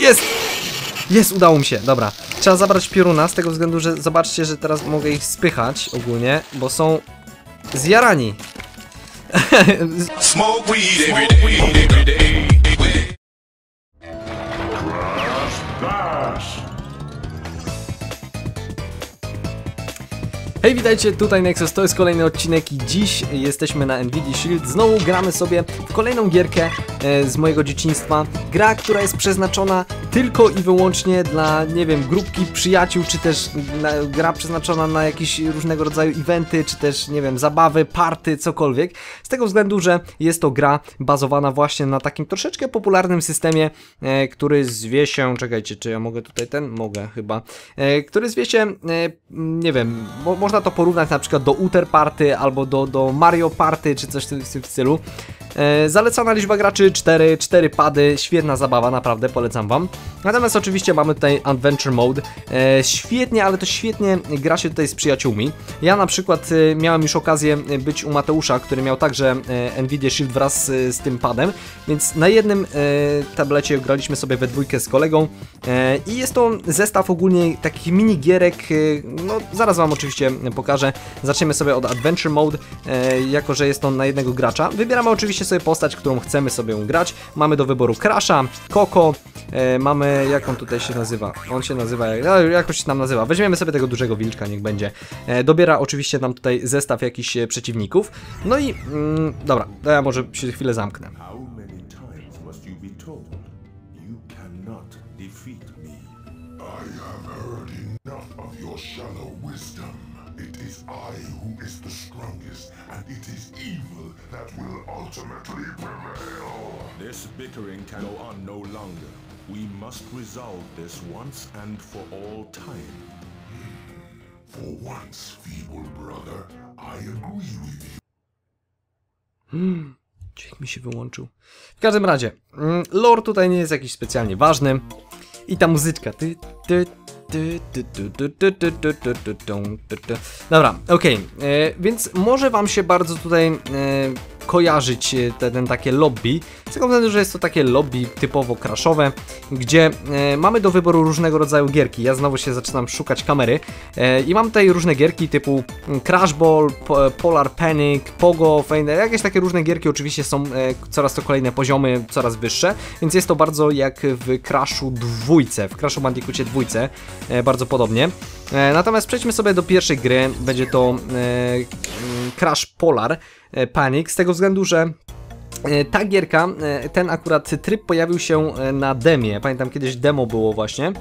Jest! Jest, udało mi się, dobra. Trzeba zabrać pioruna z tego względu, że zobaczcie, że teraz mogę ich spychać ogólnie, bo są zjarani. Smoke weed every day, every day. Hej, witajcie, tutaj Nexus, to jest kolejny odcinek i dziś jesteśmy na Nvidia Shield. Znowu gramy sobie w kolejną gierkę e, z mojego dzieciństwa. Gra, która jest przeznaczona tylko i wyłącznie dla, nie wiem, grupki przyjaciół, czy też gra przeznaczona na jakieś różnego rodzaju eventy, czy też, nie wiem, zabawy, party, cokolwiek. Z tego względu, że jest to gra bazowana właśnie na takim troszeczkę popularnym systemie, e, który zwie się, czekajcie, czy ja mogę tutaj ten? Mogę chyba. E, który zwie się, e, nie wiem, mo, można to porównać na przykład do Uter Party albo do, do Mario Party, czy coś w tym stylu. E, zalecana liczba graczy 4, 4 pady, świetna zabawa, naprawdę polecam wam. Natomiast oczywiście mamy tutaj Adventure Mode. E, świetnie, ale to świetnie gra się tutaj z przyjaciółmi. Ja na przykład e, miałem już okazję być u Mateusza, który miał także Nvidia Shield wraz z, tym padem, więc na jednym tablecie graliśmy sobie we dwójkę z kolegą i jest to zestaw ogólnie takich mini gierek, no zaraz wam oczywiście pokażę. Zaczniemy sobie od Adventure Mode, jako że jest on na jednego gracza. Wybieramy oczywiście sobie postać, którą chcemy sobie grać. Mamy do wyboru Crasha, Coco, e, mamy, jak on tutaj się nazywa? On się nazywa, no, jakoś się tam nazywa. Weźmiemy sobie tego dużego wilczka, niech będzie. E, dobiera oczywiście nam tutaj zestaw jakichś e, przeciwników. No i, mm, dobra, to ja może się chwilę zamknę. Enough of your shallow wisdom. It is I who is the strongest, and it is evil that will ultimately prevail. This bickering can go on no longer. We must resolve this once and for all time. For once, feeble brother, I agree with you. Dźwięk mi się wyłączył. W każdym razie, mm, lore tutaj nie jest jakiś specjalnie ważny. I ta muzyczka. Ty, ty, Dobra, okej, okay. więc może wam się bardzo tutaj kojarzyć e, te, ten takie lobby. Z tego względu, że jest to takie lobby typowo crashowe, gdzie e, mamy do wyboru różnego rodzaju gierki. Ja znowu się zaczynam szukać kamery. E, I mam tutaj różne gierki typu mm, Crash Ball, po, Polar Panic, Pogo, Feiner, jakieś takie różne gierki oczywiście są e, coraz to kolejne poziomy, coraz wyższe, więc jest to bardzo jak w Crashu dwójce, w Crashu Bandicoocie dwójce, e, bardzo podobnie. E, natomiast przejdźmy sobie do pierwszej gry, będzie to e, Crash Polar e, Panic, z tego względu, że Ta gierka, e, ten akurat tryb pojawił się e, na demie. Pamiętam kiedyś demo było właśnie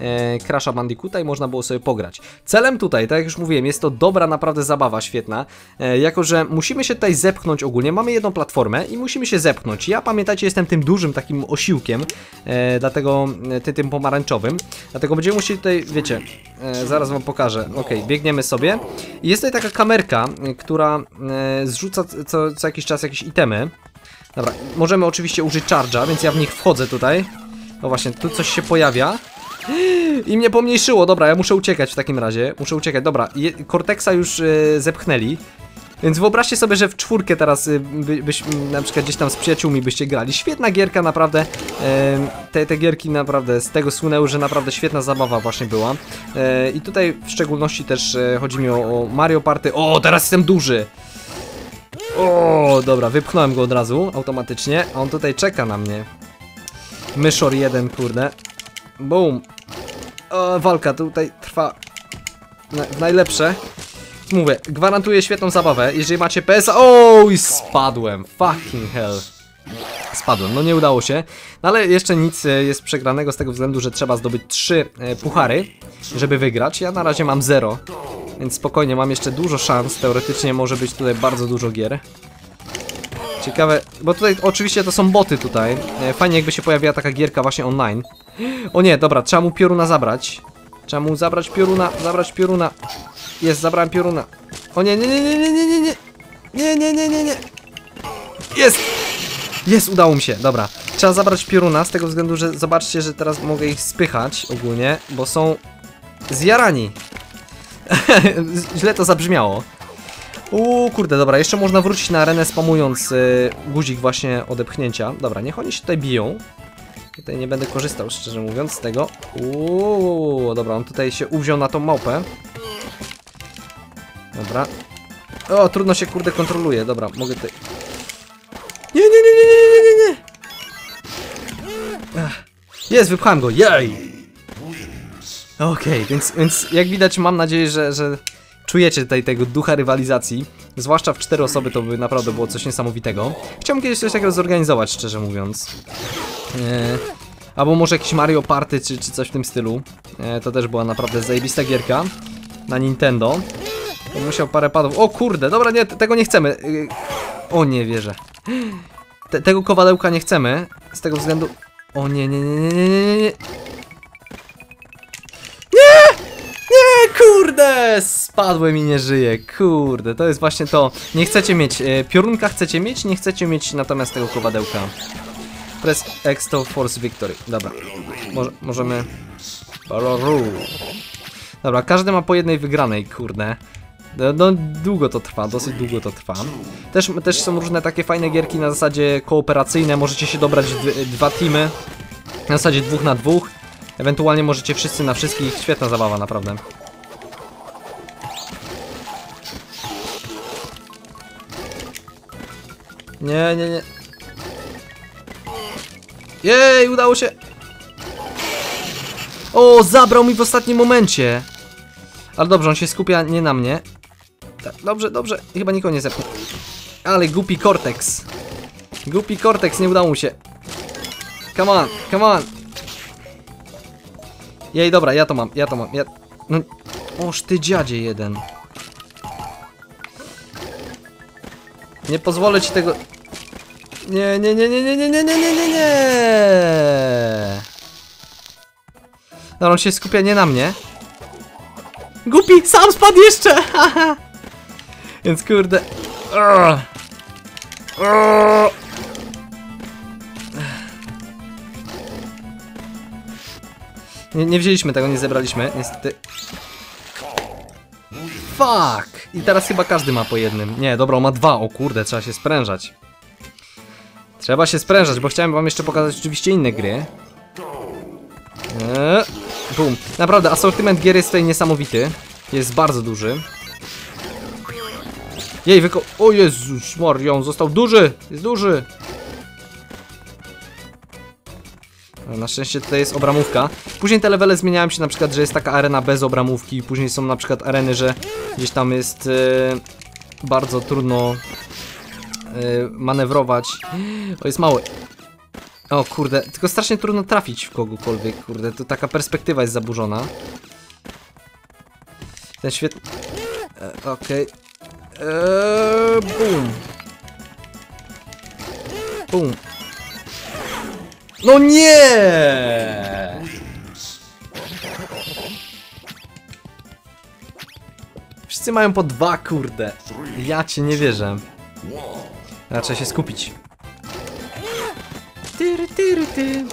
e, Crasha Bandicoota i można było sobie pograć. Celem tutaj, tak jak już mówiłem, jest to dobra naprawdę zabawa, świetna. E, jako, że musimy się tutaj zepchnąć ogólnie. Mamy jedną platformę i musimy się zepchnąć. Ja pamiętacie, jestem tym dużym takim osiłkiem, e, dlatego e, ty tym pomarańczowym. Dlatego będziemy musieli tutaj, wiecie, e, zaraz wam pokażę. Ok, biegniemy sobie. Jest tutaj taka kamerka, e, która e, zrzuca co, co jakiś czas jakieś itemy. Dobra, możemy oczywiście użyć charge'a, więc ja w nich wchodzę tutaj. No właśnie, tu coś się pojawia. I mnie pomniejszyło, dobra, ja muszę uciekać w takim razie. Muszę uciekać, dobra, Cortexa już e, zepchnęli. Więc wyobraźcie sobie, że w czwórkę teraz y, by, byś, na przykład gdzieś tam z przyjaciółmi byście grali. Świetna gierka, naprawdę. E, te, te gierki naprawdę z tego słynęły, że naprawdę świetna zabawa właśnie była. E, I tutaj w szczególności też e, chodzi mi o, o Mario Party. O, teraz jestem duży! O, dobra, wypchnąłem go od razu automatycznie. On tutaj czeka na mnie. Myszor jeden, kurde. Boom. O, walka tutaj trwa na, najlepsze. Mówię, gwarantuję świetną zabawę. Jeżeli macie PS. O, i spadłem. Fucking hell. Spadłem, no nie udało się. No ale jeszcze nic e, jest przegranego z tego względu, że trzeba zdobyć trzy e, puchary, żeby wygrać. Ja na razie mam zero. Więc spokojnie, mam jeszcze dużo szans. Teoretycznie może być tutaj bardzo dużo gier. Ciekawe, bo tutaj oczywiście to są boty tutaj. E, Fajnie jakby się pojawiła taka gierka właśnie online. O nie, dobra, trzeba mu pioruna zabrać. Trzeba mu zabrać pioruna, zabrać pioruna. Jest, zabrałem pioruna. O nie, nie, nie, nie, nie, nie, nie, nie. Nie, nie, nie, nie, nie. Jest! Jest, udało mi się, dobra. Trzeba zabrać pioruna z tego względu, że zobaczcie, że teraz mogę ich spychać ogólnie, bo są zjarani. Źle to zabrzmiało. Uuu, kurde, dobra, jeszcze można wrócić na arenę spamując y, guzik właśnie odepchnięcia. Dobra, niech oni się tutaj biją. Tutaj nie będę korzystał, szczerze mówiąc, z tego. Uuu, dobra, on tutaj się uwziął na tą małpę. Dobra. O, trudno się kurde kontroluje. Dobra, mogę tutaj... Nie, nie, nie, nie, nie, nie, nie. Jest, wypchałem go, jej! Okej, więc, więc jak widać mam nadzieję, że, że czujecie tutaj tego ducha rywalizacji. Zwłaszcza w cztery osoby to by naprawdę było coś niesamowitego. Chciałbym kiedyś coś takiego zorganizować, szczerze mówiąc. E, albo może jakiś Mario Party czy, czy coś w tym stylu. E, to też była naprawdę zajebista gierka na Nintendo. Musiał parę padów. O kurde, dobra, nie, te- tego nie chcemy. Y, O nie wierzę. Te, tego kowadełka nie chcemy. Z tego względu. O nie, nie, nie, nie, nie, nie, nie, nie. Nie! Kurde! Spadłem i nie żyję. Kurde, to jest właśnie to. Nie chcecie mieć. E, piorunka chcecie mieć, nie chcecie mieć natomiast tego kowadełka. Press X to Force Victory. Dobra. Może, możemy. Dobra, każdy ma po jednej wygranej, kurde. No, no długo to trwa, dosyć długo to trwa. Też, też są różne takie fajne gierki na zasadzie kooperacyjne, możecie się dobrać dwa teamy. Na zasadzie dwóch na dwóch. Ewentualnie możecie wszyscy na wszystkich. Świetna zabawa, naprawdę. Nie, nie, nie. Jej, udało się. O, zabrał mi w ostatnim momencie. Ale dobrze, on się skupia nie na mnie. Tak, dobrze, dobrze. Chyba nikogo nie zepnął. Ale głupi Cortex. Głupi Cortex, nie udało mu się. Come on, come on. Jej, dobra, ja to mam, ja to mam. Ja... No, oż ty dziadzie jeden. Nie pozwolę ci tego... Nie, nie, nie, nie, nie, nie, nie, nie, nie, nie, nie. Dobra, on się skupia nie na mnie. Głupi, sam spadł jeszcze! Więc kurde... Urgh. Urgh. Nie, nie wzięliśmy tego, nie zebraliśmy, niestety. Fuck! I teraz chyba każdy ma po jednym. Nie, dobra, on ma dwa. O kurde, trzeba się sprężać. Trzeba się sprężać, bo chciałem wam jeszcze pokazać oczywiście inne gry. Eee, Bum. Naprawdę, asortyment gier jest tutaj niesamowity. Jest bardzo duży. Jej, wyko... O Jezus Maria, on został duży! Jest duży! Na szczęście tutaj jest obramówka. Później te levele zmieniają się na przykład, że jest taka arena bez obramówki. Później są na przykład areny, że gdzieś tam jest e, bardzo trudno e, manewrować. O, jest mały. O kurde, tylko strasznie trudno trafić w kogokolwiek, kurde, to taka perspektywa jest zaburzona. Ten świetny... E, Okej. Eee, Bum. Bum. No nie! Wszyscy mają po dwa, kurde. Ja cię nie wierzę. Raczej się skupić. Tyry, tyry, ty.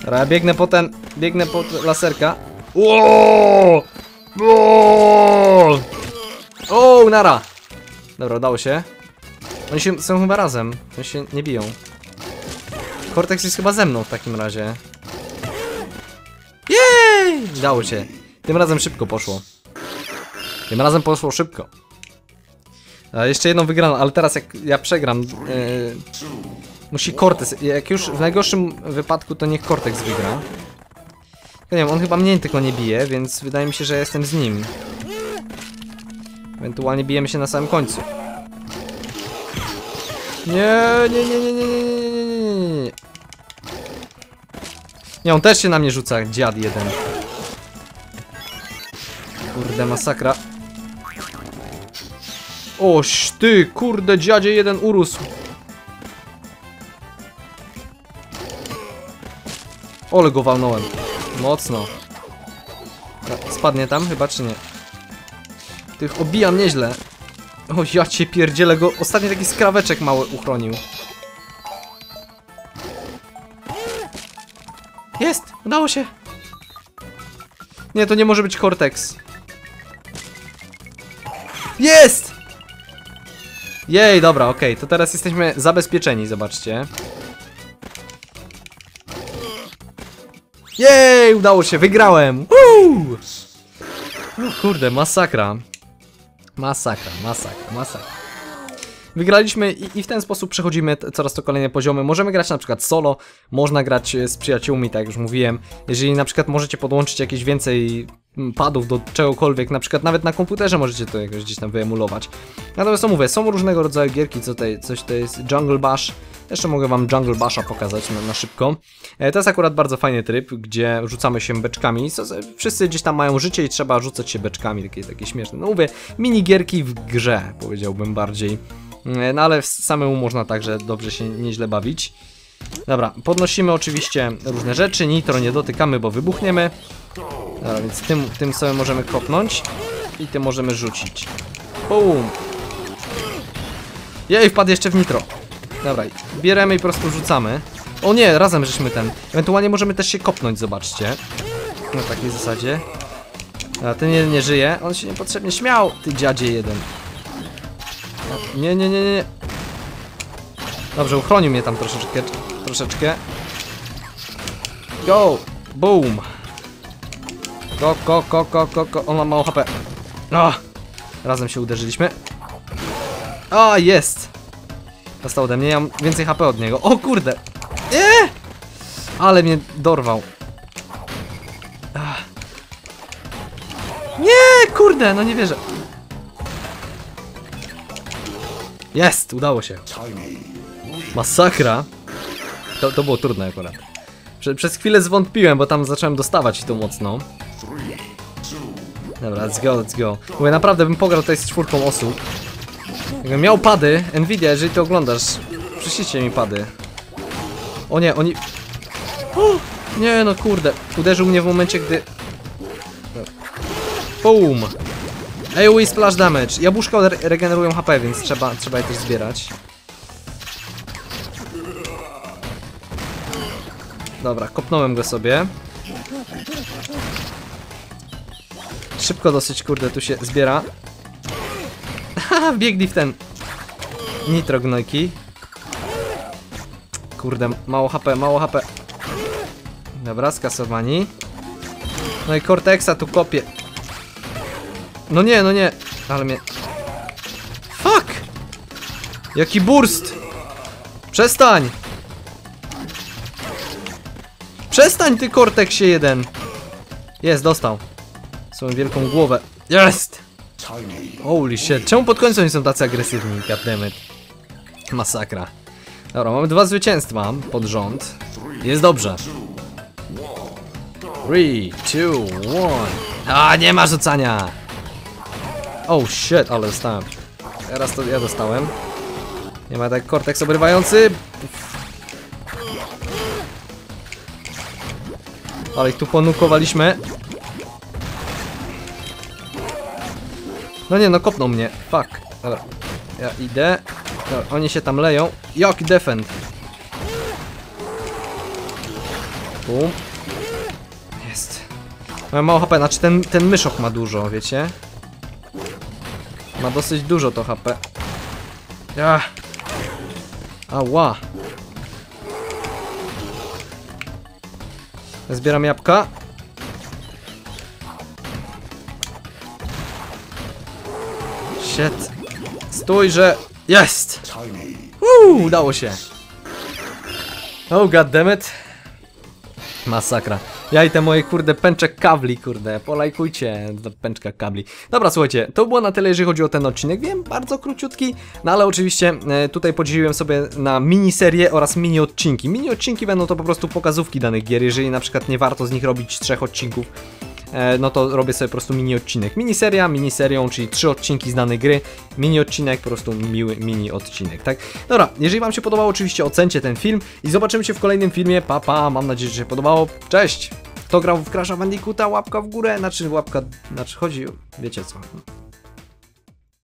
Dobra, ja biegnę po ten, biegnę po laserka. Ło! Ło! O, nara! Dobra, udało się. Oni się, są chyba razem, oni się nie biją. Cortex jest chyba ze mną w takim razie. Jej! Udało się. Tym razem szybko poszło. Tym razem poszło szybko. A jeszcze jedną wygraną, ale teraz jak ja przegram, yy, musi Cortex, jak już w najgorszym wypadku to niech Cortex wygra. Nie wiem, on chyba mnie tylko nie bije, więc wydaje mi się, że jestem z nim. Ewentualnie bijemy się na samym końcu. Nie, nie, nie, nie, nie, nie, nie, nie, nie, nie, nie. Nie, on też się na mnie rzuca, dziad jeden. Kurde, masakra. Oś ty, kurde, dziadzie jeden urósł. Ole go walnąłem. Mocno. Spadnie tam chyba, czy nie? Tych obijam nieźle. O, ja cię pierdzielę go. Ostatni taki skraweczek mały uchronił. Jest! Udało się! Nie, to nie może być Cortex. Jest! Jej, dobra, okej, to teraz jesteśmy zabezpieczeni, zobaczcie. Jej, udało się, wygrałem! Woo! O kurde, masakra. まさか、まさか、まさか。Wygraliśmy i, i w ten sposób przechodzimy coraz to kolejne poziomy. Możemy grać na przykład solo, można grać e, z przyjaciółmi, tak jak już mówiłem. Jeżeli na przykład możecie podłączyć jakieś więcej padów do czegokolwiek, na przykład nawet na komputerze możecie to jakoś gdzieś tam wyemulować. Natomiast co mówię, są różnego rodzaju gierki, co tutaj, coś to jest Jungle Bash. Jeszcze mogę wam Jungle Basha pokazać na, na szybko. E, To jest akurat bardzo fajny tryb, gdzie rzucamy się beczkami. Co- Wszyscy gdzieś tam mają życie i trzeba rzucać się beczkami, takie, takie śmieszne. No mówię, minigierki w grze, powiedziałbym bardziej. E, No ale samemu można także dobrze się nieźle bawić. Dobra, podnosimy oczywiście różne rzeczy, nitro nie dotykamy, bo wybuchniemy. Dobra, więc tym, tym sobie możemy kopnąć i tym możemy rzucić. Boom! Jej, wpadł jeszcze w nitro. Dobra, bierzemy i po prostu rzucamy. O nie, razem żeśmy ten. Ewentualnie możemy też się kopnąć, zobaczcie. Na takiej zasadzie. A ten nie, nie żyje. On się niepotrzebnie śmiał, ty dziadzie jeden. Nie, nie, nie, nie. Dobrze, uchronił mnie tam troszeczkę. Troszeczkę. Go! Boom! Ko, ko, ko, ko, ko, ko. On ma mało HP. O! Razem się uderzyliśmy. O, jest! Dostał ode mnie, ja mam więcej HP od niego. O kurde! Nie! Ale mnie dorwał. Ach. Nie, kurde, no nie wierzę. Jest, udało się. Masakra. To, to było trudne akurat. Prze, przez chwilę zwątpiłem, bo tam zacząłem dostawać to mocno. Dobra, let's go, let's go. Mówię, naprawdę bym pograł tutaj z czwórką osób. Jakbym miał pady, Nvidia, jeżeli to oglądasz, przyślijcie mi pady. O nie, oni... O, nie no kurde, uderzył mnie w momencie, gdy... Boom! AoE splash damage. Jabłuszka re regenerują HP, więc trzeba, trzeba je też zbierać. Dobra, kopnąłem go sobie. Szybko dosyć, kurde, tu się zbiera. Haha, biegli w ten nitro gnojki. Kurde, mało HP, mało HP. Dobra, skasowani. No i Cortexa tu kopie. No nie, no nie. Ale mnie... Fuck! Jaki burst! Przestań! Przestań ty Cortexie jeden! Jest, dostał. Swoją wielką głowę. Jest! Holy shit, czemu pod końcem oni są tacy agresywni? Goddammit. Masakra. Dobra, mamy dwa zwycięstwa pod rząd. Jest dobrze. 3, 2, 1. A, nie ma rzucania! Oh shit, ale dostałem. Teraz to ja dostałem. Nie ma tak korteks obrywający. Ale ich tu ponukowaliśmy. No nie, no kopnął mnie. Fuck. Dobra. Ja idę. Dobra, oni się tam leją. Jak defend. Bum. Jest. Mam mało HP, znaczy ten, ten myszok ma dużo, wiecie? Ma dosyć dużo to HP. Ja. Ała. Zbieram jabłka. Shit. Stój, że... Jest! Uuu, udało się. Oh goddammit. Masakra. Ja i te moje kurde pęczek kabli, kurde. Polajkujcie do pęczka kabli. Dobra, słuchajcie, to było na tyle, jeżeli chodzi o ten odcinek. Wiem, bardzo króciutki, no ale oczywiście e, tutaj podzieliłem sobie na miniserię oraz mini odcinki. Mini odcinki będą to po prostu pokazówki danych gier, jeżeli na przykład nie warto z nich robić trzech odcinków. E, No to robię sobie po prostu mini odcinek. Miniseria, miniserią, czyli trzy odcinki z danej gry. Mini odcinek, po prostu miły mini odcinek, tak? Dobra, jeżeli Wam się podobało, oczywiście ocencie ten film i zobaczymy się w kolejnym filmie. Pa, pa, mam nadzieję, że się podobało. Cześć! Kto grał w Crash'a Bandicoota, łapka w górę, znaczy łapka, znaczy chodzi, wiecie co.